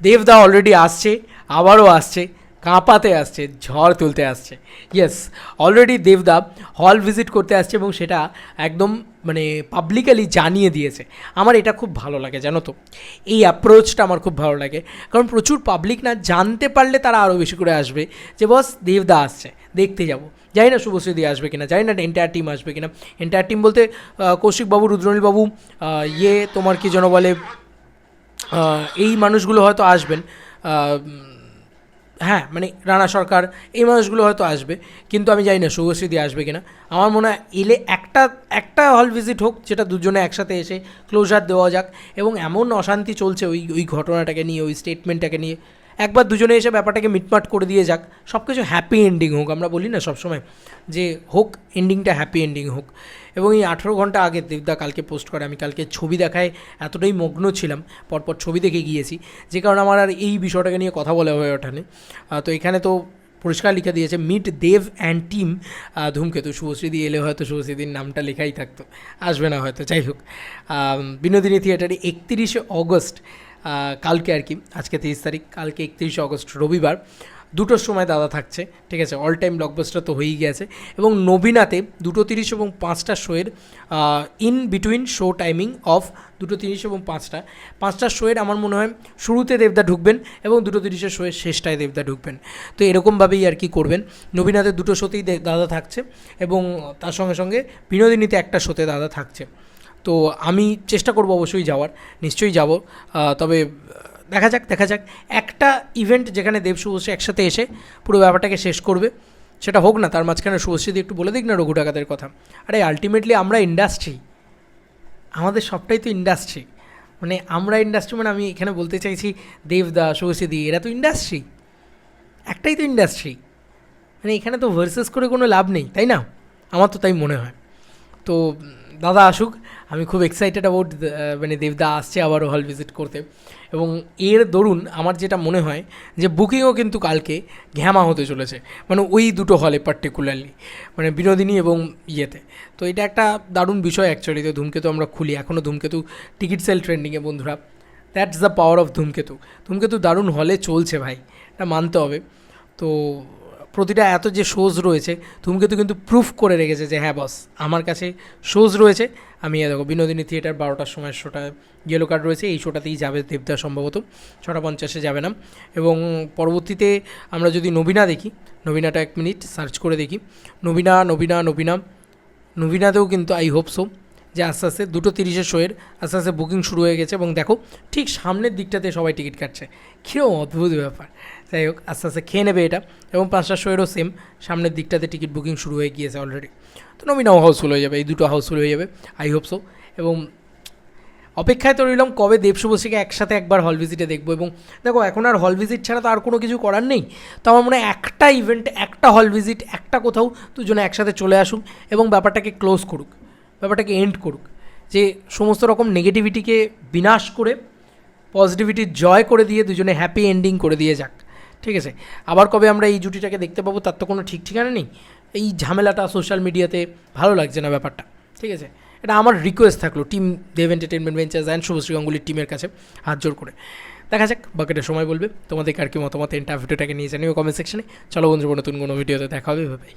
দেবদা অলরেডি আসছে, আবারও আসছে, কাঁপাতে আসছে, ঝড় তুলতে আসছে। ইয়েস অলরেডি দেবদা হল ভিজিট করতে আসছে এবং সেটা একদম মানে পাবলিকালি জানিয়ে দিয়েছে। আমার এটা খুব ভালো লাগে, জানো তো। এই অ্যাপ্রোচটা আমার খুব ভালো লাগে। কারণ প্রচুর পাবলিক না জানতে পারলে তারা আরও বেশি করে আসবে যে, বস, দেবদা আসছে, দেখতে যাব। জানি না শুভশ্রী আসবে কিনা, জানি না এন্টায়ার টিম আসবে কিনা। এন্টায়ার টিম বলতে কৌশিকবাবু, রুদ্রনীলবাবু ইয়ে তোমার কি যেন বলে এই মানুষগুলো হয়তো আসবেন। হ্যাঁ মানে রানা সরকার, এই মানুষগুলো হয়তো আসবে। কিন্তু আমি জানি না শুভশ্রীদি আসবে কিনা। আমার মনে হয় এলে একটা একটা হল ভিজিট হোক যেটা দুজনে একসাথে এসে ক্লোজার দেওয়া যাক। এবং এমন অশান্তি চলছে ওই ওই ঘটনাটাকে নিয়ে, ওই স্টেটমেন্টটাকে নিয়ে। একবার দুজনে এসে ব্যাপারটাকে মিটমাট করে দিয়ে যাক। সব কিছু হ্যাপি এন্ডিং হোক, আমরা বলি না সবসময় যে হোক এন্ডিংটা হ্যাপি এন্ডিং হোক। এবং এই আঠেরো ঘণ্টা আগে দেবদা কালকে পোস্ট করে, আমি কালকে ছবি দেখায় এতটাই মগ্ন ছিলাম, পরপর ছবি দেখে গিয়েছি। যে কারণে আমার আর এই বিষয়টাকে নিয়ে কথা বলা হয়ে ওঠেনি। তো এখানে তো পরিষ্কার লিখে দিয়েছে মিট দেব অ্যান্ড টিম ধূমকেতু। শুভশ্রীদি এলে হয়তো শুভশ্রীদির নামটা লেখাই থাকতো, আসবে না হয়তো, যাই হোক। বিনোদিনী থিয়েটারে একত্রিশে অগস্ট কালকে আর কি, আজকে তেইশ তারিখ, কালকে একত্রিশে অগস্ট রবিবার, দুটোর সময় দাদা থাকছে, ঠিক আছে? অল টাইম ব্লকবাস্টার তো হয়েই গেছে। এবং নবীনাতে দুটো তিরিশ এবং পাঁচটা শোয়ের in between show timing of দুটো তিরিশ এবং পাঁচটা। পাঁচটা শোয়ের আমার মনে হয় শুরুতে দেবদা ঢুকবেন এবং দুটো তিরিশের শোয়ের শেষটায় দেবদা ঢুকবেন। তো এরকমভাবেই আর কি করবেন। নবীনাতে দুটো শোতেই দাদা থাকছে এবং তার সঙ্গে সঙ্গে বিনোদিনীতে একটা শোতে দাদা থাকছে। তো আমি চেষ্টা করব অবশ্যই যাওয়ার, নিশ্চয়ই যাব। তবে, দেখা যাক দেখা যাক। একটা ইভেন্ট যেখানে দেব শুভশ্রী একসাথে এসে পুরো ব্যাপারটাকে শেষ করবে, সেটা হোক না, তার মাঝখানে শুভশ্রীদি একটু বলে দিক না রঘু ডাকাতের কথা। আরে আলটিমেটলি আমরা ইন্ডাস্ট্রি আমাদের সবটাই তো ইন্ডাস্ট্রি মানে আমরা ইন্ডাস্ট্রি মানে আমি এখানে বলতে চাইছি দেবদা, শুভশ্রীদি, এরা তো ইন্ডাস্ট্রি একটাই তো ইন্ডাস্ট্রি মানে এখানে তো ভার্সেস করে কোনো লাভ নেই, তাই না? আমার তো তাই মনে হয়। তো দাদা আসুক আমি খুব এক্সাইটেড অ্যাবাউট মানে দেবদা আসছে আবারও হল ভিজিট করতে। এবং এর দরুন আমার যেটা মনে হয় যে বুকিংও কিন্তু কালকে ঘ্যামা হতে চলেছে। মানে ওই দুটো হলে পার্টিকুলারলি মানে বিনোদিনী এবং ইয়েতে। তো এটা একটা দারুণ বিষয় অ্যাকচুয়ালি তো ধূমকেতু আমরা খুলি। এখনও ধূমকেতু টিকিট সেল ট্রেন্ডিংয়ে বন্ধুরা দ্যাটস দ্য পাওয়ার অফ ধূমকেতু। ধূমকেতু দারুণ হলে চলছে ভাই, এটা মানতে হবে। তো প্রতিটা এত যে শোজ রয়েছে ধূমকেতু কিন্তু প্রুফ করে রেখেছে যে হ্যাঁ বস আমার কাছে শোজ রয়েছে। আমি দেখো, বিনোদিনী থিয়েটার বারোটার সময় শোটা ইয়েলো কার্ড রয়েছে, এই শোটাতেই যাবে দেবদা সম্ভবত, ছটা পঞ্চাশে যাবে না। এবং পরবর্তীতে আমরা যদি নবীনা দেখি, নবীনাটা এক মিনিট সার্চ করে দেখি। নবীনা নবীনা নবীনা, নবীনাতেও কিন্তু আই হোপ সো যে আস্তে আস্তে দুটো তিরিশের শোয়ের আস্তে আস্তে বুকিং শুরু হয়ে গেছে। এবং দেখো, ঠিক সামনের দিকটাতে সবাই টিকিট কাটছে। কীরকম অদ্ভুত ব্যাপার। যাই হোক, আস্তে আস্তে খেয়ে নেবে এটা। এবং পাঁচটা শোয়েরও সেম সামনের দিকটাতে টিকিট বুকিং শুরু হয়ে গিয়েছে অলরেডি তো নমিনাও হাউসফুল হয়ে যাবে, এই দুটো হাউসফুল হয়ে যাবে আই হোপ সো এবং অপেক্ষায় তো রইলাম কবে দেব শুভশ্রীকে একসাথে একবার হল ভিজিটে দেখব। এবং দেখো, এখন আর হল ভিজিট ছাড়া তো আর কোনো কিছু করার নেই। তো আমার মনে হয় একটা ইভেন্ট একটা হল ভিজিট একটা কোথাও দুজনে একসাথে চলে আসুক এবং ব্যাপারটাকে ক্লোজ করুক, ব্যাপারটাকে এন্ড করুক। যে সমস্ত রকম নেগেটিভিটিকে বিনাশ করে পজিটিভিটির জয় করে দিয়ে দুজনে হ্যাপি এন্ডিং করে দিয়ে যাক। ঠিক আছে। আবার কবে আমরা এই জুটিটাকে দেখতে পাবো তার তো কোনো ঠিক ঠিকানা নেই। এই ঝামেলাটা সোশ্যাল মিডিয়াতে ভালো লাগছে না ব্যাপারটা, ঠিক আছে। এটা আমার রিকোয়েস্ট থাকল team Dev entertainment ventures and Subhashree গাঙ্গুলির টিমের কাছে হাত জোর করে। দেখা যাক বাকিটা সময় বলবে। তোমাদের আর কি মতামত? এন্টার ভিডিওটাকে নিয়ে জানিও কমেন্ট সেকশনে চলো বন্ধু নতুন কোনো ভিডিওতে দেখা হবে ভাই